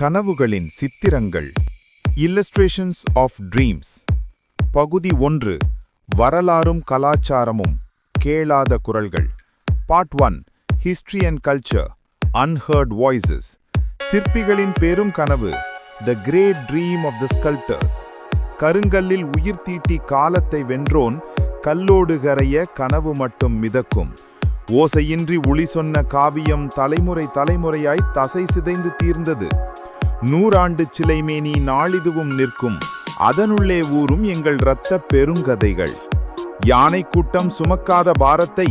கனவுகளின் சித்திரங்கள். Illustrations of dreams பகுதி ஒன்று வரலாறும் கலாச்சாரமும் கேளாத குரல்கள். Part one history and culture unheard voices சிற்பிகளின் பெரும் கனவு the great dream of the sculptors கருங்கல்லில் உயிர் தீட்டி காலத்தை வென்றோன் கல்லோடு கரைய கனவு மட்டும் மிதக்கும். ஓசையின்றி ஒளி சொன்ன காவியம் தலைமுறை தலைமுறையாய் தசை சிதைந்து தீர்ந்தது. நூறாண்டு சிலைமேனி நாளிதுவும் நிற்கும். அதனுள்ளே ஊறும் எங்கள் இரத்த பெருங்கதைகள். யானை கூட்டம் சுமக்காத பாரத்தை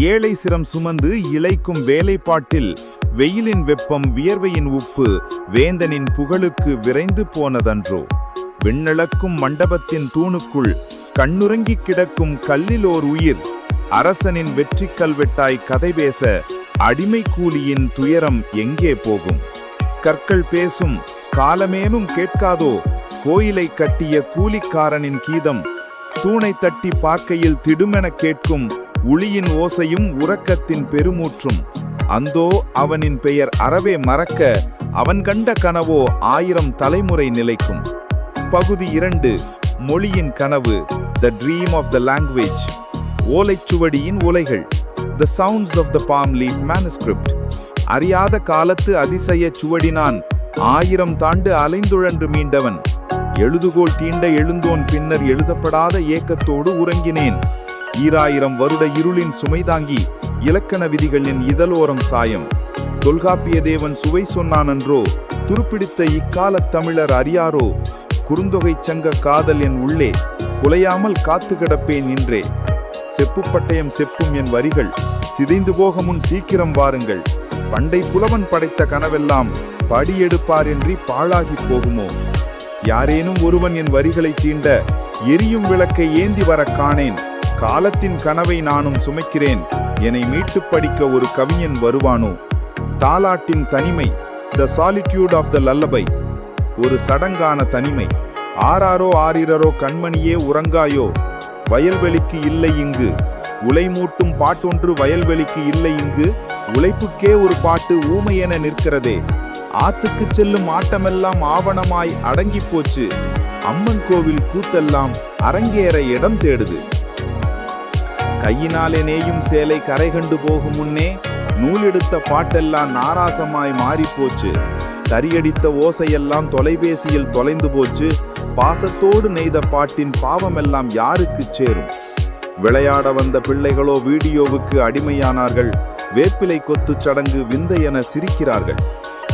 ஏழை சிரம் சுமந்து இழைக்கும் வேலைப்பாட்டில் வெயிலின் வெப்பம் வியர்வையின் உப்பு வேந்தனின் புகழுக்கு விரைந்து போனதன்றோ. விண்ணளக்கும் மண்டபத்தின் தூணுக்குள் கண்ணுறங்கிக் கிடக்கும் கல்லில் ஓர் உயிர் அரசனின் வெற்றி கல்வெட்டாய் கதை பேச அடிமை கூலியின் துயரம் எங்கே போகும்? கற்கள் பேசும் காலமேனும் கேட்காதோ? கோயிலை கட்டிய கூலிக்காரனின் கீதம் தூணை தட்டி பார்க்கையில் திடுமென கேட்கும் உளியின் ஓசையும் உறக்கத்தின் பெருமூற்றும். அந்தோ அவனின் பெயர் அறவே மறக்க அவன் கண்ட கனவோ ஆயிரம் தலைமுறை நிலைக்கும். பகுதி இரண்டு மொழியின் கனவு the dream of the language ஓலைச்சுவடியின் உலைகள் the sounds of the palm leaf manuscript அறியாத காலத்து அதிசய சுவடினான். ஆயிரம் தாண்டு அலைந்துழன்று மீண்டவன். எழுதுகோல் தீண்ட எழுந்தோன் பின்னர் எழுதப்படாத ஏக்கத்தோடு உறங்கினேன். ஈராயிரம் வருட இருளின் சுமைதாங்கி இலக்கண விதிகளின் இதழோரம் சாயம். தொல்காப்பிய தேவன் சுவை சொன்னானன்றோ துருப்பிடித்த இக்காலத் தமிழர் அறியாரோ? குறுந்தொகை சங்க காதல் என் உள்ளே குலையாமல் காத்து கிடப்பேன் நின்றே. செப்பு பட்டயம் செப்பும் என் வரிகள் சிதைந்து போக முன் சீக்கிரம் வாருங்கள். பண்டை புலவன் படைத்த கனவெல்லாம் படியெடுப்பாரின்றி பாழாகி போகுமோ? யாரேனும் ஒருவன் என் வரிகளை தீண்ட எரியும் விளக்கை ஏந்தி வர காணேன். காலத்தின் கனவை நானும் சுமைக்கிறேன். என்னை மீட்டு படிக்க ஒரு கவிஞன் வருவானோ? தாலாட்டின் தனிமை த சாலிட்யூட் ஆஃப் த லல்லபை ஒரு சடங்கான தனிமை. ஆறாரோ ஆறிரரோ கண்மணியே உறங்காயோ வயல்வெளிக்கு இல்லை இங்கு. உலைமூட்டும் பாட்டொன்று வயல்வெளிக்கு இல்லை இங்கு. உழைப்புக்கே ஒரு பாட்டு ஊமையென நிற்கிறதே. ஆத்துக்கு செல்லும் ஆட்டமெல்லாம் ஆவணமாய் அடங்கி போச்சு. அம்மன் கோவில் கூத்தெல்லாம் அரங்கேற இடம் தேடுது. கையினாலே நேயும் சேலை கரை கண்டு போகும் முன்னே நூலெடுத்த பாட்டெல்லாம் நாராசமாய் மாறிப்போச்சு தரியடித்த ஓசையெல்லாம் தொலைபேசியில் தொலைந்து போச்சு. பாசத்தோடு நெய்த பாட்டின் பாவமெல்லாம் யாருக்கு சேரும்? விளையாட வந்த பிள்ளைகளோ வீடியோவுக்கு அடிமையானார்கள். வேப்பிலை கொத்து சடங்கு விந்தையென சிரிக்கிறார்கள்.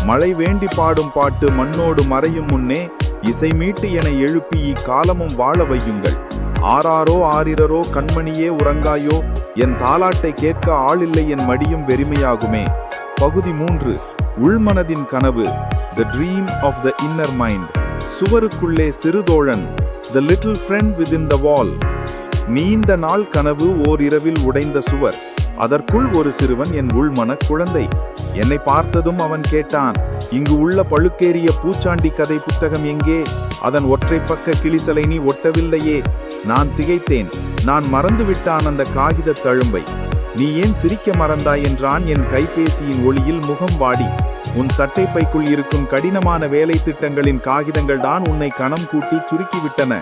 மழை வேண்டி பாடும் பாட்டு மண்ணோடு மறையும் முன்னே இசை மீட்டு என எழுப்பி இக்காலமும் வாழ வையுங்கள். ஆறாரோ ஆறிரரோ கண்மணியே உறங்காயோ என் தாலாட்டை கேட்க ஆளில்லை என் மடியும் வெறுமையாகுமே. பகுதி மூன்று. உள்மனதின் கனவு the dream of the inner mind சுவருக்குள்ளே சிறுதோழன் the little friend with the wall நீண்ட நாள் கனவு ஓர் இரவில் உடைந்த சுவர். அதற்குள் ஒரு சிறுவன் என் உள்மன குழந்தை. என்னை பார்த்ததும் அவன் கேட்டான் இங்கு உள்ள பழுக்கேறிய பூச்சாண்டி கதை புத்தகம் எங்கே? அதன் ஒற்றை பக்க கிளிசலை நீ ஒட்டவில்லையே. நான் திகைத்தேன் நான் மறந்துவிட்டான் அந்த காகித தழும்பை. நீ ஏன் சிரிக்க மறந்தாய் என்றான் என் கைபேசியின் ஒளியில் முகம் வாடி. உன் சட்டைப்பைக்குள் இருக்கும் கடினமான வேலை திட்டங்களின் காகிதங்கள் தான் உன்னை கணம் கூட்டி சுருக்கிவிட்டன.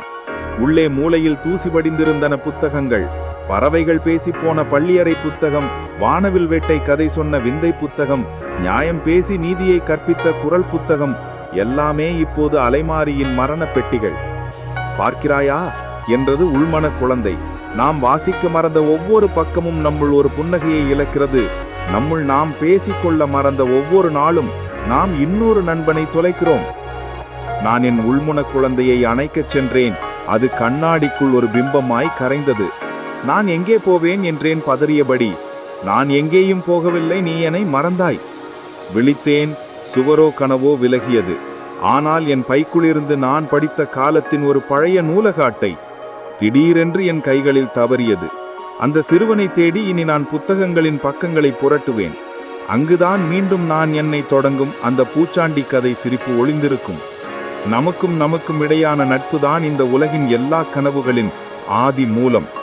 உள்ளே மூலையில் தூசி படிந்திருந்தன புத்தகங்கள். பறவைகள் பேசிப்போன பள்ளியறை புத்தகம் வானவில் வேட்டை கதை சொன்ன விந்தை புத்தகம் நியாயம் பேசி நீதியை கற்பித்த குரல் புத்தகம் எல்லாமே இப்போது அலைமாரியின் மரண பெட்டிகள். பார்க்கிறாயா? என்றது உள்மன குழந்தை. நாம் வாசிக்க மறந்த ஒவ்வொரு பக்கமும் நம்முள் ஒரு புன்னகையை இழக்கிறது. நம்முள் நாம் பேசிக்கொள்ள மறந்த ஒவ்வொரு நாளும் நாம் இன்னொரு நண்பனை தொலைக்கிறோம். நான் என் உள்முன குழந்தையை அணைக்கச் சென்றேன். அது கண்ணாடிக்குள் ஒரு பிம்பமாய் கரைந்தது. நான் எங்கே போவேன் என்றேன் பதறியபடி நான் எங்கேயும் போகவில்லை நீ என்னை மறந்தாய். விழித்தேன் சுவரோ கனவோ விலகியது. ஆனால் என் பைக்குள்ளிருந்து நான் படித்த காலத்தின் ஒரு பழைய நூலகாட்டை திடீரென்று என் கைகளில் தவறியது. அந்த சிறுவனை தேடி இனி நான் புத்தகங்களின் பக்கங்களை புரட்டுவேன். அங்குதான் மீண்டும் நான் என்னை தொடங்கும் அந்த பூச்சாண்டி கதை சிரிப்பு ஒளிந்திருக்கும். நமக்கும் நமக்கும் இடையான நட்புதான் இந்த உலகின் எல்லா கனவுகளின் ஆதி மூலம்.